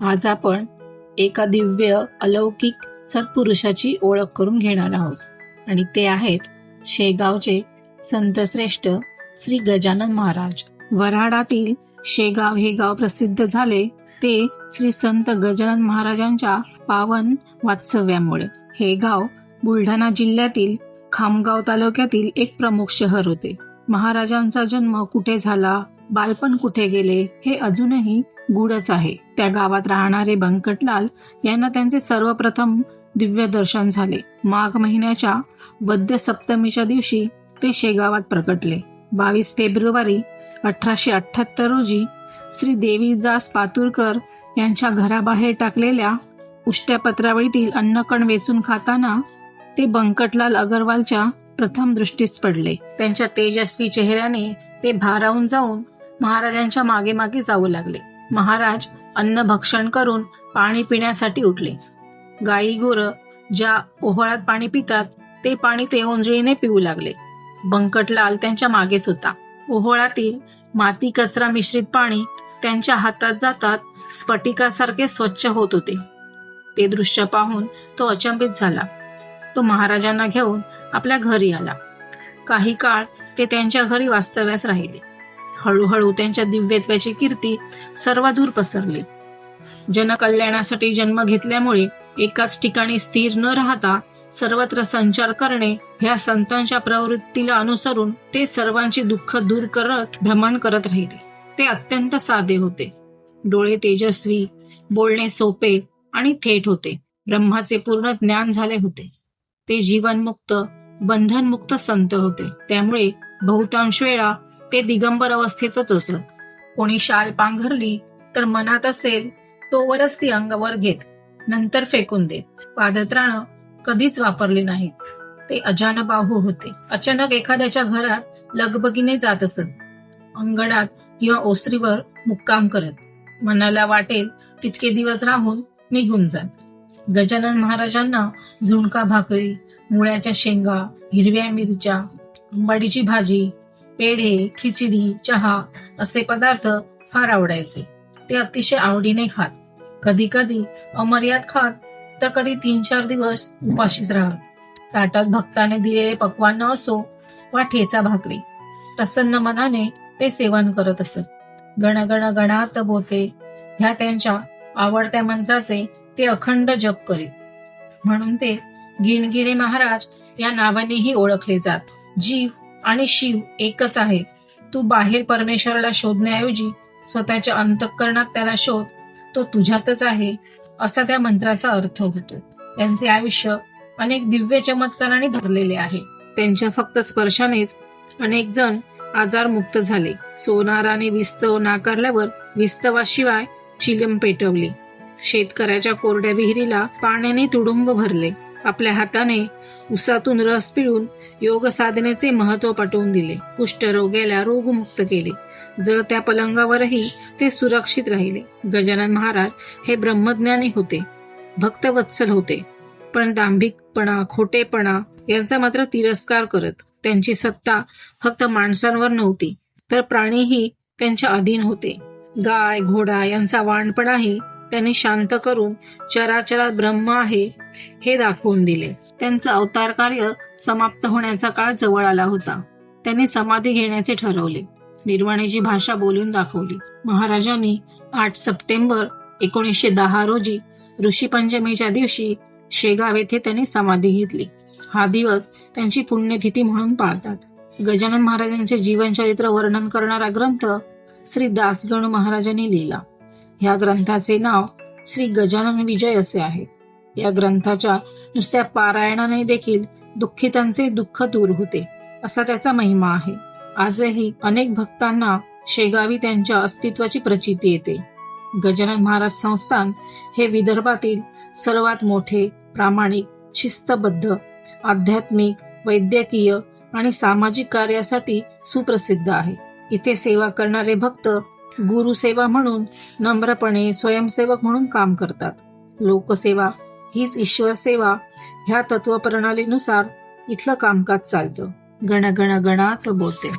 आज आपण एका दिव्य अलौकिक सत्पुरुषाची ओळख करून घेणार आहोत. आणि ते आहेत शेगावचे संतश्रेष्ठ श्री गजानन महाराज. वऱ्हाडातील शेगाव हे गाव प्रसिद्ध झाले ते श्री संत गजानन महाराजांच्या पावन वात्सव्यामुळे हे गाव बुलढाणा जिल्ह्यातील खामगाव तालुक्यातील एक प्रमुख शहर होते. महाराजांचा जन्म कुठे झाला? बालपण कुठे गेले हे अजूनही गूढच आहे. त्या गावात राहणारे बंकटलाल यांना त्यांचे सर्वप्रथम दिव्य दर्शन झाले. माघ महिन्याच्या वद्य सप्तमीच्या दिवशी ते शेगावात प्रकटले. बावीस फेब्रुवारी अठराशे अठ्ठ्याहत्तर रोजी श्री देवीदास पातुरकर यांच्या घराबाहेर टाकलेल्या उष्ट्या पत्रावळीतील अन्नकण वेचून खाताना ते बंकटलाल अगरवालच्या प्रथम दृष्टीस पडले. त्यांच्या तेजस्वी चेहऱ्याने ते भारावून जाऊन महाराजांच्या मागे मागे जाऊ लागले. महाराज अन्न भक्षण करून पाणी पिण्यासाठी उठले. गाई गुर ज्या ओहळात पाणी पितात ते पाणी ते ओंजळीने पिऊ लागले. बंकटलाल त्यांच्या मागेच होता. ओहोळातील माती कचरा मिश्रित पाणी त्यांच्या हातात जातात स्फटिकासारखे स्वच्छ होत होते. ते दृश्य पाहून तो अचंबित झाला. तो महाराजांना घेऊन आपल्या घरी आला. काही काळ ते त्यांच्या घरी वास्तव्यास राहिले. हळूहळू त्यांच्या दिव्यत्वाची कीर्ती सर्वदूर पसरली. जनकल्याणासाठी जन्म घेतल्यामुळे एकाच ठिकाणी स्थिर न राहता सर्वत्र संचार करणे ह्या संतांच्या प्रवृत्तीला अनुसरून ते सर्वांची दुःख दूर करत भ्रमण करत राहिले. ते अत्यंत साधे होते. डोळे तेजस्वी बोलणे सोपे आणि थेट होते. ब्रह्माचे पूर्ण ज्ञान झाले होते. ते जीवनमुक्त बंधनमुक्त संत होते. त्यामुळे बहुतांश वेळा ते दिगंबर अवस्थेतच असत. कोणी शाल पांघरली तर मनात असेल तोवरच ती अंगावर घेत नंतर फेकून देत. पादत्राणं कधीच वापरली नाहीत. ते अजानबाहू होते. अचानक एखाद्याच्या घरात लगबगीने जात असत. अंगणात किंवा ओसरीवर मुक्काम करत. मनाला वाटेल तितके दिवस राहून निघून जात. गजानन महाराजांना झुणका भाकरी मुळ्याच्या शेंगा हिरव्या मिरच्या आंबाडीची भाजी पेढे खिचडी चहा असे पदार्थ फार आवडायचे. ते अतिशय आवडीने खात. कधी कधी अमर्याद खात तर कधी तीन चार दिवस उपाशीच राहत. ताटात भक्ताने दिलेले पक्वान्न असो वा ठेचा भाकरी प्रसन्न मनाने ते सेवन करत असत. गण गण गणात बोते ह्या त्यांच्या आवडत्या मंत्राचे ते अखंड जप करीत. म्हणून ते गिणगिणे महाराज या नावानेही ओळखले जात. जीव आणि शिव एकच आहे. तू बाहेर परमेश्वराला शोधण्याऐवजी स्वतःच्या अंतःकरणात त्याला शोध. तो तुझ्यातच आहे असा त्या मंत्राचा अर्थ होतो. त्यांचे आयुष्य अनेक दिव्य चमत्काराने भरलेले आहे. त्यांच्या फक्त स्पर्शानेच अनेक जण आजारमुक्त झाले. सोनाराने विस्तव नाकारल्यावर विस्तवाशिवाय चिलम पेटवली. शेतकऱ्याच्या कोरड्या विहिरीला पाण्याने तुडुंब भरले. आपल्या हाताने उसातून रस पिळून योग साधनेचे महत्त्व पटवून दिले. कुष्ठरोग्याला रोगमुक्त केले. जळत्या पलंगावरही ते सुरक्षित राहिले. गजानन महाराज हे ब्रह्मज्ञानी होते. भक्तवत्सल होते. पण दांभिकपणा खोटेपणा यांचा मात्र तिरस्कार करत त्यांची सत्ता फक्त माणसांवर नव्हती तर प्राणीही त्यांच्या अधीन होते. गाय घोडा यांचा वाणपणाही त्यांनी शांत करून चराचरात ब्रह्म आहे हे दाखवून दिले. त्यांचं अवतार कार्य समाप्त होण्याचा काळ जवळ आला होता. त्यांनी समाधी घेण्याचे ठरवले. निर्वाणीची भाषा बोलून दाखवली. महाराजांनी आठ सप्टेंबर एकोणीसशे दहा रोजी ऋषी पंचमीच्या दिवशी शेगाव येथे त्यांनी समाधी घेतली. हा दिवस त्यांची पुण्यतिथी म्हणून पाळतात. गजानन महाराजांचे जीवनचरित्र वर्णन करणारा ग्रंथ श्री दासगणू महाराजांनी लिहिला. ह्या ग्रंथाचे नाव श्री गजानन विजय असे आहे. या ग्रंथाच्या नुसत्या पारायणाने देखील दुःखितांचे दुःख दूर होते असा त्याचा महिमा आहे. आजही अनेक भक्तांना शेगावी त्यांच्या अस्तित्वाची प्रचिती येते. गजानन महाराज संस्थान हे विदर्भातील सर्वात मोठे प्रामाणिक शिस्तबद्ध आध्यात्मिक वैद्यकीय आणि सामाजिक कार्यासाठी सुप्रसिद्ध आहे. इथे सेवा करणारे भक्त गुरुसेवा म्हणून नम्रपणे स्वयंसेवक म्हणून काम करतात. लोकसेवा हीच ईश्वर सेवा. ह्या तत्वप्रणालीनुसार इथलं कामकाज चालतं. गण गण गणात बोते